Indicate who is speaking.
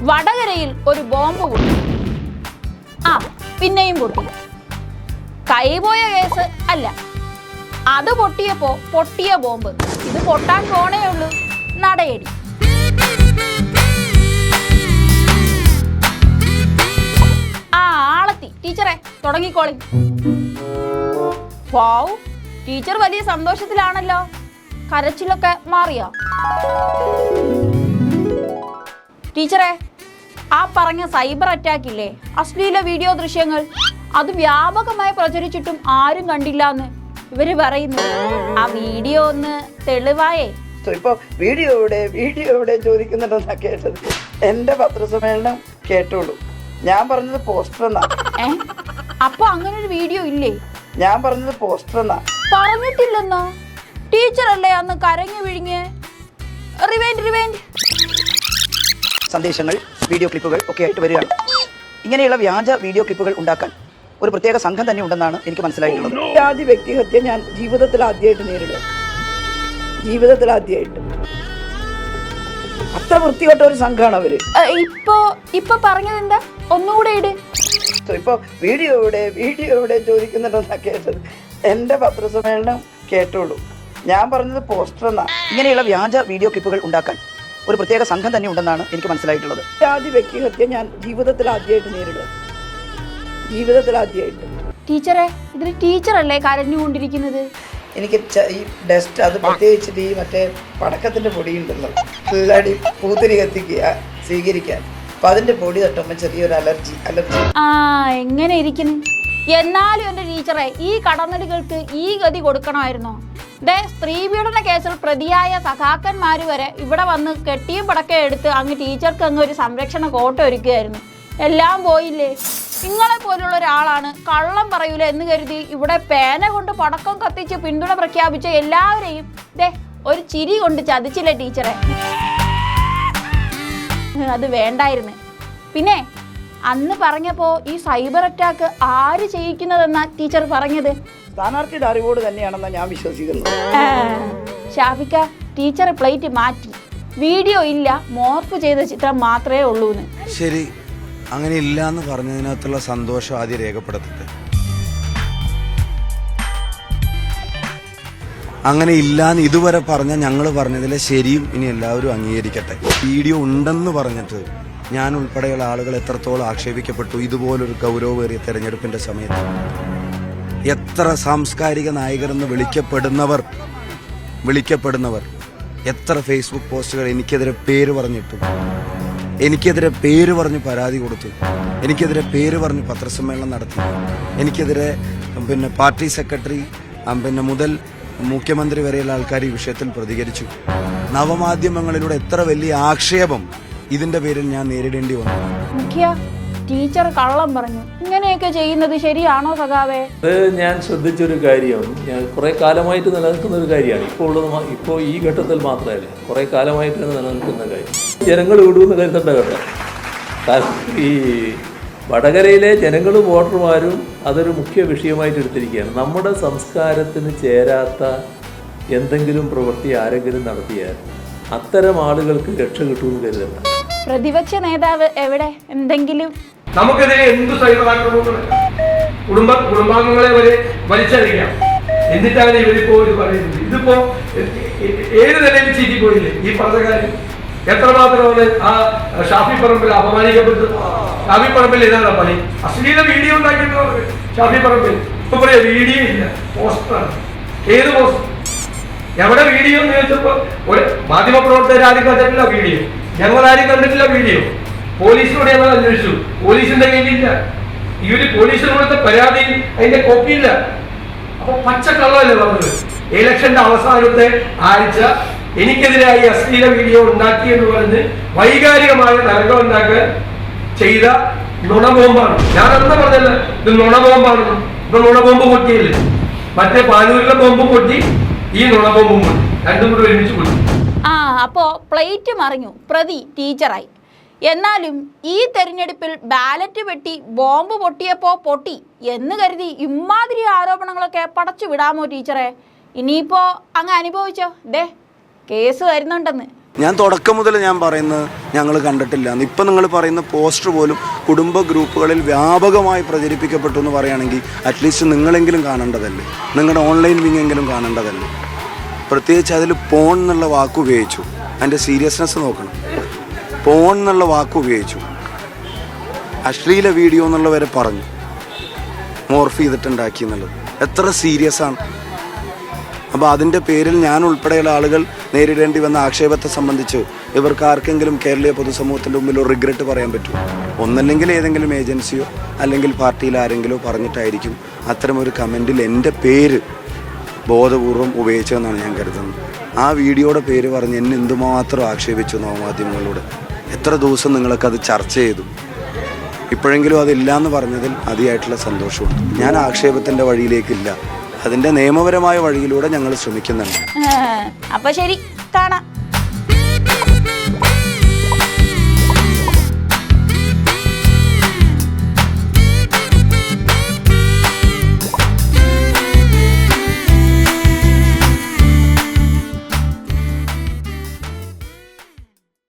Speaker 1: വടകരയിൽ ഒരു ബോംബ് പൊട്ടി. ആ പിന്നെയും പൊട്ടി. കൈപോയ കേസ് അല്ല. അത് പൊട്ടിയപ്പോ പൊട്ടിയ ബോംബ്. ഇത് പൊട്ടാൻ പോണേ ഉള്ളൂ. നടയടി. ആ ആളെത്തി. ടീച്ചറെ തുടങ്ങിക്കോളി. വാവ് ടീച്ചർ വലിയ സന്തോഷത്തിലാണല്ലോ. കരച്ചിലൊക്കെ മാറിയോ? ടീച്ചറെ ആ പറഞ്ഞ സൈബർ അറ്റാക്ക് ഇല്ലേ അശ്ലീല വീഡിയോ ദൃശ്യങ്ങൾ. അത് വ്യാപകമായി പ്രചരിച്ചിട്ടും ആരും കണ്ടില്ല എന്ന് ഇവർ പറയുന്നു. ആ വീഡിയോ ഒന്ന് തെളിവായേ.
Speaker 2: ഇപ്പൊ വീഡിയോ എവിടെ വീഡിയോ എവിടെ ചോദിക്കുന്നുണ്ടെന്നാ കേട്ടത്. എന്റെ പത്രസമ്മേളനം കേട്ടോളൂ. ഞാൻ പറഞ്ഞത് പോസ്റ്റർ എന്നാ.
Speaker 1: അപ്പൊ അങ്ങനെ ഒരു വീഡിയോ ഇല്ലേ?
Speaker 2: ഞാൻ പറഞ്ഞത് പോസ്റ്റർ എന്നാ.
Speaker 1: പറഞ്ഞിട്ടില്ലെന്നോ? ടീച്ചറല്ലേ അന്ന് കരഞ്ഞു വിഴിഞ്ഞ് റിവൈൻഡ് റിവൈൻഡ്
Speaker 2: സന്ദേശങ്ങൾ വീഡിയോ ക്ലിപ്പുകൾ ഒക്കെ ആയിട്ട് വരികയാണ്. ഇങ്ങനെയുള്ള വ്യാജ വീഡിയോ ക്ലിപ്പുകൾ ഉണ്ടാക്കാൻ ഒരു പ്രത്യേക സംഘം തന്നെ ഉണ്ടെന്നാണ് എനിക്ക് മനസ്സിലായിട്ടുള്ളത്. ആദ്യ വ്യക്തിഹത്യ ഞാൻ ജീവിതത്തിൽ ആദ്യമായിട്ട് നേരിടുക ജീവിതത്തിൽ ആദ്യമായിട്ട്. അത്ര വൃത്തികെട്ട ഒരു സംഘമാണ് അവർ.
Speaker 1: ഇപ്പോ ഇപ്പൊ പറഞ്ഞത് എന്താ ഒന്നുകൂടെ ഇട്.
Speaker 2: സോ ഇപ്പൊ വീഡിയോ ഇവിടെ വീഡിയോ ഇവിടെ ചോദിക്കുന്നുണ്ടെന്നാ കേട്ടത് എന്റെ പത്രസമ്മേളനം കേട്ടോളൂ. ഞാൻ പറഞ്ഞത് പോസ്റ്റർ എന്നാ ഇങ്ങനെയുള്ള വ്യാജ വീഡിയോ ക്ലിപ്പുകൾ ഉണ്ടാക്കാൻ ഒരു പ്രത്യേക സംഘം തന്നെ ഉണ്ടെന്നാണ് എനിക്ക് മനസ്സിലായിട്ടുള്ളത്. ആദ്യ വ്യക്തിഹത്യ ഞാൻ ജീവിതത്തിൽ ആദ്യമായിട്ട് നേരിടുക. ജീവിതത്തിൽ ആദ്യമായിട്ട്.
Speaker 1: ടീച്ചറെ ഇതിൽ ടീച്ചറല്ലേ കരഞ്ഞുകൊണ്ടിരിക്കുന്നത്?
Speaker 2: എനിക്ക് ഈ ഡസ്റ്റ് അത് പ്രത്യേകിച്ചിട്ട് ഈ മറ്റേ പടക്കത്തിന്റെ പൊടി ഉണ്ടല്ലോ എല്ലാടി പൂത്തിരി കത്തിക്കുക സ്വീകരിക്കാൻ. അപ്പൊ അതിന്റെ പൊടി തട്ടുമ്പോൾ ചെറിയൊരു അലർജി അലർജി.
Speaker 1: ആ എങ്ങനെ ഇരിക്കുന്നു? എന്നാലും എന്റെ ടീച്ചറെ ഈ കടന്നലുകൾക്ക് ഈ ഗതി കൊടുക്കണമായിരുന്നോ? ദേ സ്ത്രീ പീഡന കേസിൽ പ്രതിയായ സഖാക്കന്മാർ വരെ ഇവിടെ വന്ന് കെട്ടിയും പടക്കം എടുത്ത് അങ്ങ് ടീച്ചർക്ക് അങ്ങ് ഒരു സംരക്ഷണ കോട്ട ഒരുക്കുകയായിരുന്നു. എല്ലാം പോയില്ലേ? നിങ്ങളെ പോലുള്ള ഒരാളാണ് കള്ളം പറയൂല എന്ന് കരുതി ഇവിടെ പേന കൊണ്ട് പടക്കം കത്തിച്ച് പിന്തുണ പ്രഖ്യാപിച്ച എല്ലാവരെയും ദേ ഒരു ചിരി കൊണ്ട് ചതിച്ചില്ലേ ടീച്ചറെ? അത് വേണ്ടായിരുന്നു. പിന്നെ അന്ന് പറഞ്ഞപ്പോ ഈ സൈബർ അറ്റാക്ക് ആര് ചെയ്യിക്കുന്നതെന്നാ ടീച്ചർ പറഞ്ഞത്?
Speaker 2: സ്ഥാനാർത്ഥിയുടെ അറിവോട് തന്നെയാണെന്നാണ് ഞാൻ
Speaker 1: വിശ്വസിക്കുന്നു ഷാഫിക്ക ടീച്ചർ പ്ലേറ്റ് മാറ്റി. വീഡിയോ ഇല്ല മോർഫ് ചെയ്ത ചിത്രം മാത്രമേ ഉള്ളൂ
Speaker 3: ശരി അങ്ങനെ ഇല്ല എന്ന് പറഞ്ഞതിനകത്തുള്ള സന്തോഷം ആദ്യം രേഖപ്പെടുത്തട്ടെ. അങ്ങനെ ഇല്ലാന്ന് ഇതുവരെ പറഞ്ഞ ഞങ്ങൾ പറഞ്ഞതിലെ ശരിയും ഇനി എല്ലാവരും അംഗീകരിക്കട്ടെ. വീഡിയോ ഉണ്ടെന്ന് പറഞ്ഞിട്ട് ഞാൻ ഉൾപ്പെടെയുള്ള ആളുകൾ എത്രത്തോളം ആക്ഷേപിക്കപ്പെട്ടു? ഇതുപോലൊരു ഗൗരവമേറിയ തെരഞ്ഞെടുപ്പിന്റെ സമയത്ത്. എത്ര സാംസ്കാരിക നായകരെന്ന് വിളിക്കപ്പെടുന്നവർ വിളിക്കപ്പെടുന്നവർ. എത്ര ഫേസ്ബുക്ക് പോസ്റ്റുകൾ എനിക്കെതിരെ പേര് പറഞ്ഞിട്ടു. എനിക്കെതിരെ പേര് പറഞ്ഞ് പരാതി കൊടുത്തു. എനിക്കെതിരെ പേര് പറഞ്ഞ് പത്രസമ്മേളനം നടത്തി. എനിക്കെതിരെ പിന്നെ പാർട്ടി സെക്രട്ടറി പിന്നെ മുതൽ മുഖ്യമന്ത്രി വരെയുള്ള ആൾക്കാർ ഈ വിഷയത്തിൽ പ്രതികരിച്ചു. നവമാധ്യമങ്ങളിലൂടെ എത്ര വലിയ ആക്ഷേപം ഇതിന്റെ പേരിൽ ഞാൻ നേരിടേണ്ടി വന്നു
Speaker 1: മുഖ്യ ടീച്ചർ കള്ളം പറഞ്ഞു. ഇങ്ങനെയൊക്കെ ചെയ്യുന്നത് ശരിയാണോ സഖാവേ?
Speaker 4: അത് ഞാൻ ശ്രദ്ധിച്ചൊരു കാര്യം. ഞാൻ കുറേ കാലമായിട്ട് നിലനിൽക്കുന്ന ഒരു കാര്യമാണ്. ഇപ്പോൾ ഉള്ളത് ഇപ്പോൾ ഈ ഘട്ടത്തിൽ മാത്രമല്ല കുറേ കാലമായിട്ട് നിലനിൽക്കുന്ന കാര്യം. ജനങ്ങൾ വിടുമെന്ന് കരുതേണ്ട ഘട്ടം. കാരണം ഈ വടകരയിലെ ജനങ്ങളും വോട്ടർമാരും അതൊരു മുഖ്യ വിഷയമായിട്ട് എടുത്തിരിക്കുകയാണ്. നമ്മുടെ സംസ്കാരത്തിന് ചേരാത്ത എന്തെങ്കിലും പ്രവൃത്തി ആരെങ്കിലും നടത്തിയാൽ അത്തരം ആളുകൾക്ക് രക്ഷ കിട്ടുമെന്ന് കരുതണ്ട.
Speaker 1: പ്രതിപക്ഷ നേതാവ് എവിടെ? എന്തെങ്കിലും?
Speaker 5: നമുക്കെതിരെ എന്ത് കുടുംബ കുടുംബാംഗങ്ങളെ വരെ വലിച്ചറിയാം. എന്നിട്ടാണ് ഇവരിപ്പോ ഇത് പറയുന്നത്. ഇതിപ്പോ ഏത് നിലയിൽ ചീറ്റിപ്പോയില്ലേ ഈ പറഞ്ഞ കാര്യം എത്രമാത്രമാണ് ആ ഷാഫി പറമ്പിൽ അപമാനിക്കപ്പെട്ടു ഷാഫി പറമ്പിൽ ഇതാണ് പണി? അശ്ലീല വീഡിയോ ഉണ്ടാക്കിയിട്ട് ഷാഫി പറമ്പിൽ. ഇപ്പൊ പറയാ വീഡിയോ ഇല്ല. പോസ്റ്ററാണ് ഏത് പോസ്റ്റർ? എവിടെ വീഡിയോ എന്ന് ചോദിച്ചപ്പോ ഒരു മാധ്യമപ്രവർത്തകർ ആദ്യം കണ്ടിട്ടില്ല വീഡിയോ. ഞങ്ങൾ ആരും കണ്ടിട്ടില്ല വീഡിയോ. പോലീസിനോട് ഞങ്ങൾ അന്വേഷിച്ചു. പോലീസിന്റെ കയ്യിലില്ല. ഈ ഒരു കൊടുത്ത പരാതി അതിന്റെ കോപ്പിയില്ല അപ്പൊ പച്ചക്കള്ളല്ലേ പറഞ്ഞത്? ഇലക്ഷന്റെ അവസാനത്തെ ആഴ്ച എനിക്കെതിരായി അശ്ലീല വീഡിയോ ഉണ്ടാക്കി എന്ന് പറഞ്ഞ് വൈകാരികമായ തരംഗം ഉണ്ടാക്കാൻ ചെയ്ത നുണബോംബാണ്. ഞാൻ എന്താ പറഞ്ഞല്ല ഇത് നുണബോംബാണ്. ഇപ്പൊ നുണബോംബ് പൊട്ടിയില്ലേ? മറ്റേ പാനൂരിലെ ബോംബ് പൊട്ടി ഈ നുണബോംബും പൊട്ടി. രണ്ടും കൂടെ ഒരുമിച്ച് പൊട്ടി.
Speaker 1: ആ അപ്പോ പ്ലേറ്റ് മറിഞ്ഞു. പ്രതി ടീച്ചറായി. എന്നാലും ഈ തെരഞ്ഞെടുപ്പിൽ ബാലറ്റ് വെട്ടി ബോംബ് പൊട്ടിയപ്പോൾ പൊട്ടി എന്ന് കരുതി ഇമാതിരി ആരോപണങ്ങളൊക്കെ പടച്ചു വിടാമോ ടീച്ചറെ? ഇനിയിപ്പോ അങ്ങ് അനുഭവിച്ചോ? ദേ കേസ് വരുന്നുണ്ടെന്ന്.
Speaker 3: ഞാൻ തുടക്കം മുതൽ ഞാൻ പറയുന്നത് ഞങ്ങൾ കണ്ടിട്ടില്ല. ഇപ്പം നിങ്ങൾ പറയുന്ന പോസ്റ്റർ പോലും കുടുംബ ഗ്രൂപ്പുകളിൽ വ്യാപകമായി പ്രചരിപ്പിക്കപ്പെട്ടു എന്ന് പറയുകയാണെങ്കിൽ അറ്റ്ലീസ്റ്റ് നിങ്ങളെങ്കിലും കാണേണ്ടതല്ലേ? നിങ്ങളുടെ ഓൺലൈൻ വിങ്ങെങ്കിലും കാണേണ്ടതല്ലേ? പ്രത്യേകിച്ച് അതിൽ പോൺ എന്നുള്ള വാക്ക് ഉപയോഗിച്ചു. അതിന്റെ സീരിയസ്നെസ് നോക്കണം. പോൺ എന്നുള്ള വാക്ക് ഉപയോഗിച്ചു. അശ്ലീല വീഡിയോ എന്നുള്ള വരെ പറഞ്ഞു. മോർഫ് ചെയ്തിട്ടുണ്ടാക്കി എന്നുള്ളത്. എത്ര സീരിയസ് ആണ്. അപ്പോൾ അതിന്റെ പേരിൽ ഞാൻ ഉൾപ്പെടെയുള്ള ആളുകൾ നേരിടേണ്ടി വന്ന ആക്ഷേപത്തെ സംബന്ധിച്ച് ഇവർക്ക് ആർക്കെങ്കിലും കേരളീയ പൊതുസമൂഹത്തിന്റെ മുമ്പിൽ ഒരു റിഗ്രറ്റ് പറയാൻ പറ്റും. ഒന്നല്ലെങ്കിൽ ഏതെങ്കിലും ഏജൻസിയോ അല്ലെങ്കിൽ പാർട്ടിയിൽ ആരെങ്കിലോ പറഞ്ഞിട്ടായിരിക്കും അത്തരമൊരു കമന്റിൽ എന്റെ പേര് ബോധപൂർവം ഉപയോഗിച്ചതെന്നാണ് ഞാൻ കരുതുന്നത്. ആ വീഡിയോയുടെ പേര് പറഞ്ഞ് എന്നെ എന്തുമാത്രം ആക്ഷേപിച്ചു നവമാധ്യമങ്ങളിലൂടെ എത്ര ദിവസം നിങ്ങളൊക്കെ അത് ചർച്ച ചെയ്തു. ഇപ്പോഴെങ്കിലും അതില്ല എന്ന് പറഞ്ഞതിൽ അതിയായിട്ടുള്ള സന്തോഷമുണ്ട്. ഞാൻ ആക്ഷേപത്തിന്റെ വഴിയിലേക്കില്ല. അതിന്റെ നിയമപരമായ വഴിയിലൂടെ ഞങ്ങൾ ശ്രമിക്കുന്നുണ്ട്.
Speaker 1: അപ്പൊ ശരി കാണാം.